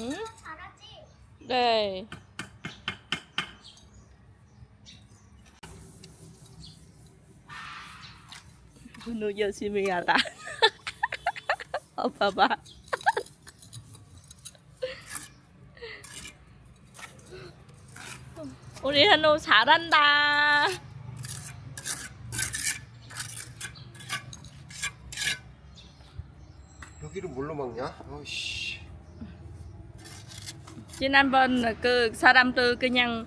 응? 네. 누 열심히 하라. 어, 봐봐. 우리 현우 잘한다. 여기를 뭘로 막냐? 어이씨. 지난번 그 사람들 그냥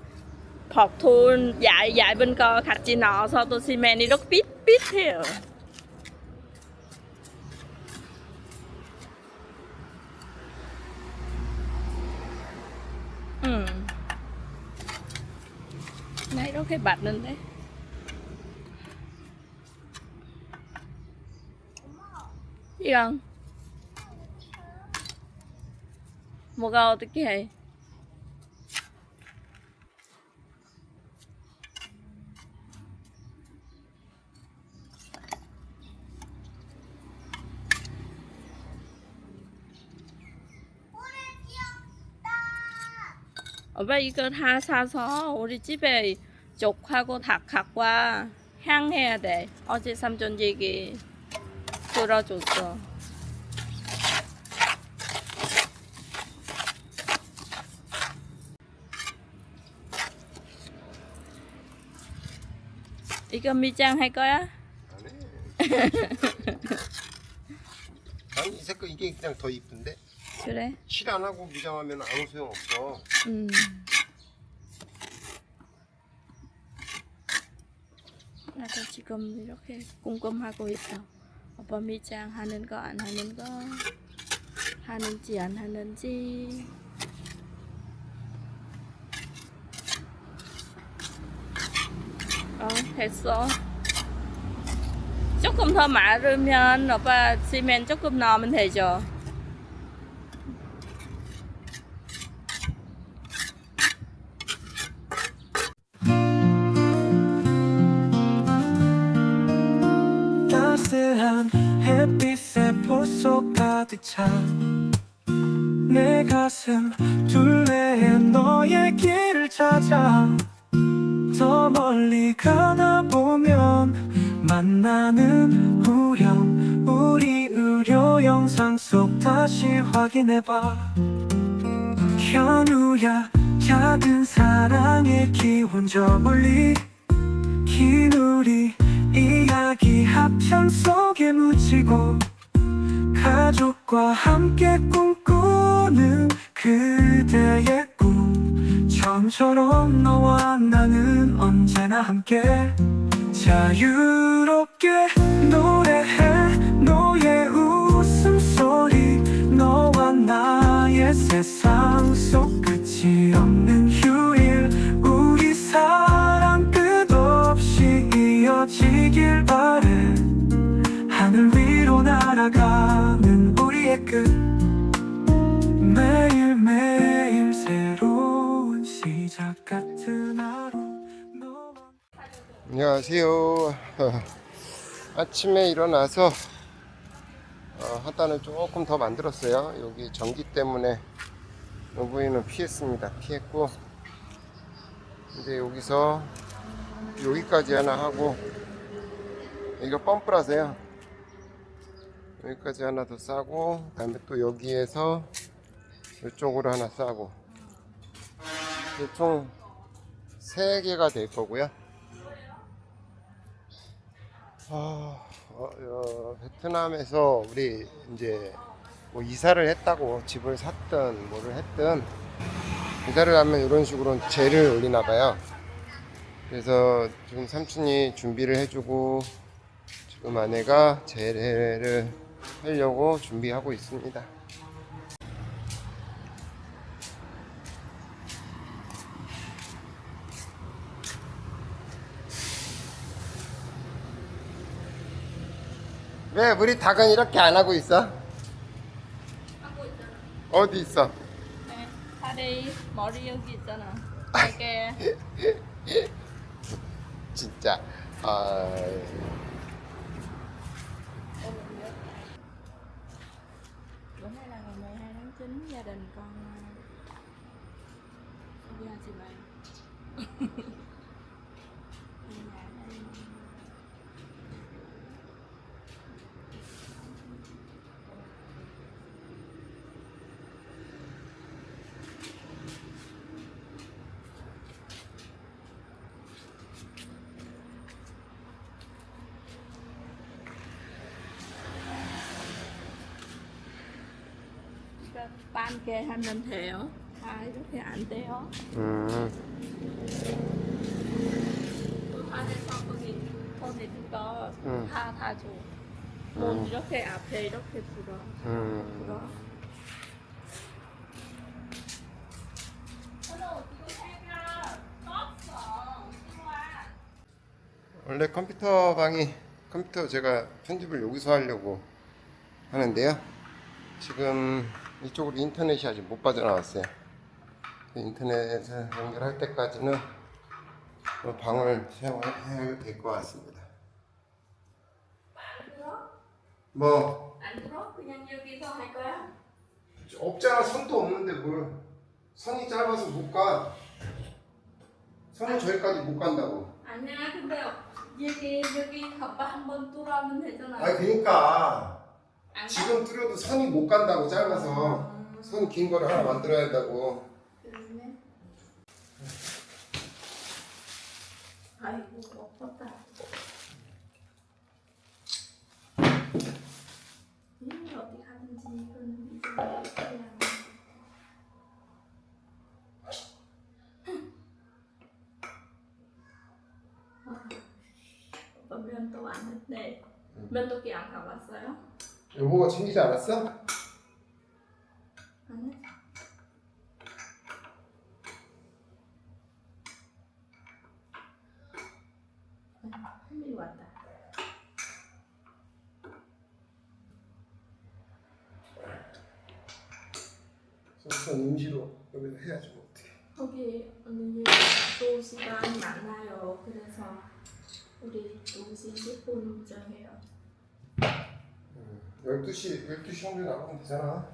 버튼 얇, 얇은 거 같이 넣어서 또 시멘이 이렇게 삐삐해요. 응. 나 이렇게 맞는데. 이랑 뭐가 어떻게 해? 오래 귀엽다. 오빠 이거 다 사서 우리 집에 쪽하고 닭하고 향해야 돼. 어제 삼촌 얘기 들어줬어. 이거 미장 할 거야? 안 해. 아니 이 색깔 이게 그냥 더 이쁜데 그래. 칠 안 하고 미장하면 아무 소용 없어. 음. 나도 지금 이렇게 궁금하고 있어. 오빠 미장 하는 거 안 하는 거 하는지 안 하는지. 어 됐어. 조금 더 마르면 오빠 시멘 조금 넣으면 되죠. 따스한 햇빛에 보속 가득 찬내 가슴 둘레에 너의 길을 찾아. 더 멀리 가다 보면 만나는 우연 우리 의료 영상 속 다시 확인해봐. 현우야 작은 사랑의 기원 저 멀리 긴 우리 이야기 합창 속에 묻히고 가족과 함께 꿈꾸는 그대의 꿈. 처음처럼 너와 나는 언제나 함께 자유롭게 노래해 너의 웃음소리 너와 나의 세상 속 끝이 없는 휴일 우리 사 위로 날아가는 우리의 끝 매일매일 새로운 시작 같은 하루 안녕하세요. 아침에 일어나서 어, 하단을 조금 더 만들었어요. 여기 전기 때문에 이 부위는 피했습니다. 피했고 이제 여기서 여기까지 하나 하고 이거 펌프라서요. 여기까지 하나 더 싸고 그다음에 또 여기에서 이쪽으로 하나 싸고 총 3개가 될 거고요. 아, 어, 어, 베트남에서 우리 이제 뭐 이사를 했다고 집을 샀든 뭐를 했든 이사를 하면 이런 식으로 재를 올리나 봐요. 그래서 지금 삼촌이 준비를 해주고 지금 아내가 재를 하려고 준비하고 있습니다. 왜 우리 닭은 이렇게 안 하고 있어? 하고 있잖아. 어디 있어? 네, 다리 머리 여기 있잖아. 이게 진짜. 아, bữa nay là ngày 12 tháng 9 gia đình con ra Sài Gòn 요. 반개 하면 돼요. 다 이렇게 안 돼요. 음. 안에서 거기 거기 그거 응. 다다 줘. 뭐 응. 이렇게 앞에 이렇게 불어. 음. 불어. 원래 컴퓨터 방이 컴퓨터 제가 편집을 여기서 하려고 하는데요. 지금 이쪽으로 인터넷이 아직 못 빠져나왔어요. 인터넷을 연결할 때까지는 이 방을 사용해야 될 것 같습니다. 안 들어? 뭐안 들어? 그냥 여기서 할 거야? 없잖아 선도 없는데 뭘 선이 짧아서 못 가. 선은 저기까지 못 간다고. 아니야 근데 여기 여기 가봐 한번 뚫어면 되잖아. 아니 그러니까? 지금 뚫어도 선이 못 간다고 짧아서 선 긴 거를 하나 만들어야 한다고. 그러네. 아이고 엎었다. 이 어디 가는지 이거는 이제 그냥. 오빠 면도 안 했네. 면도기 안 가봤어요? 여보가 챙기지 않았어? 아니. 한미 왔다. 선 임시로 여기서 해야지 뭐 어떻게. 거기 언니 또 시간 많아요. 그래서 우리 2시 10분 정해요. 12시 12시 정도 나가면 되잖아.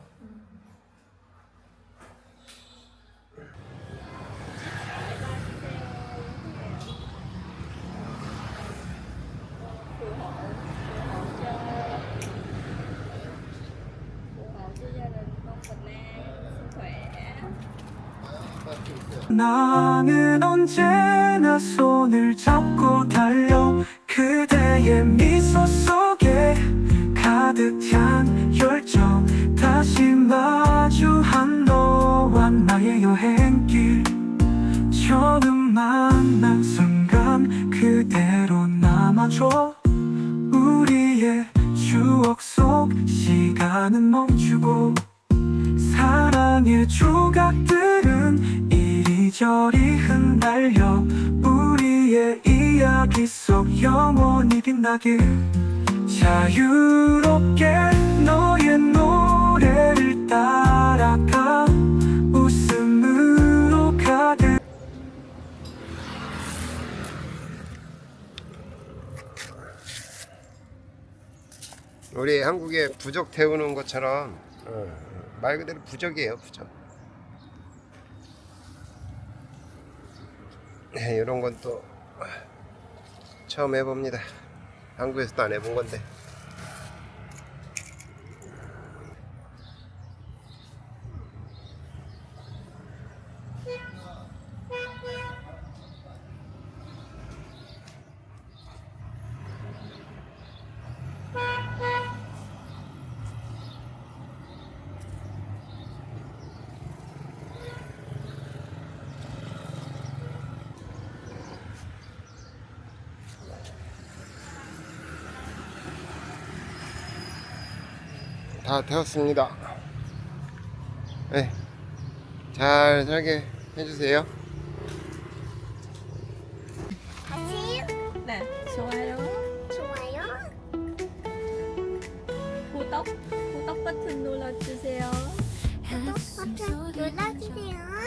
나는 언제나 손을 잡고 달려 시간은 멈추고 사랑의 조각들은 이리저리 흩날려 우리의 이야기 속 영원히 빛나길 자유롭게 너의 노래를 따라가 우리 한국에 부적 태우는 것처럼 어, 말 그대로 부적이에요 부적. 네, 이런 건 또 처음 해봅니다. 한국에서도 안 해본 건데. 다 태웠습니다. 네, 잘 살게 해주세요. 같이 네, 좋아요. 좋아요. 구독, 구독 버튼 눌러주세요. 구독 버튼 눌러주세요.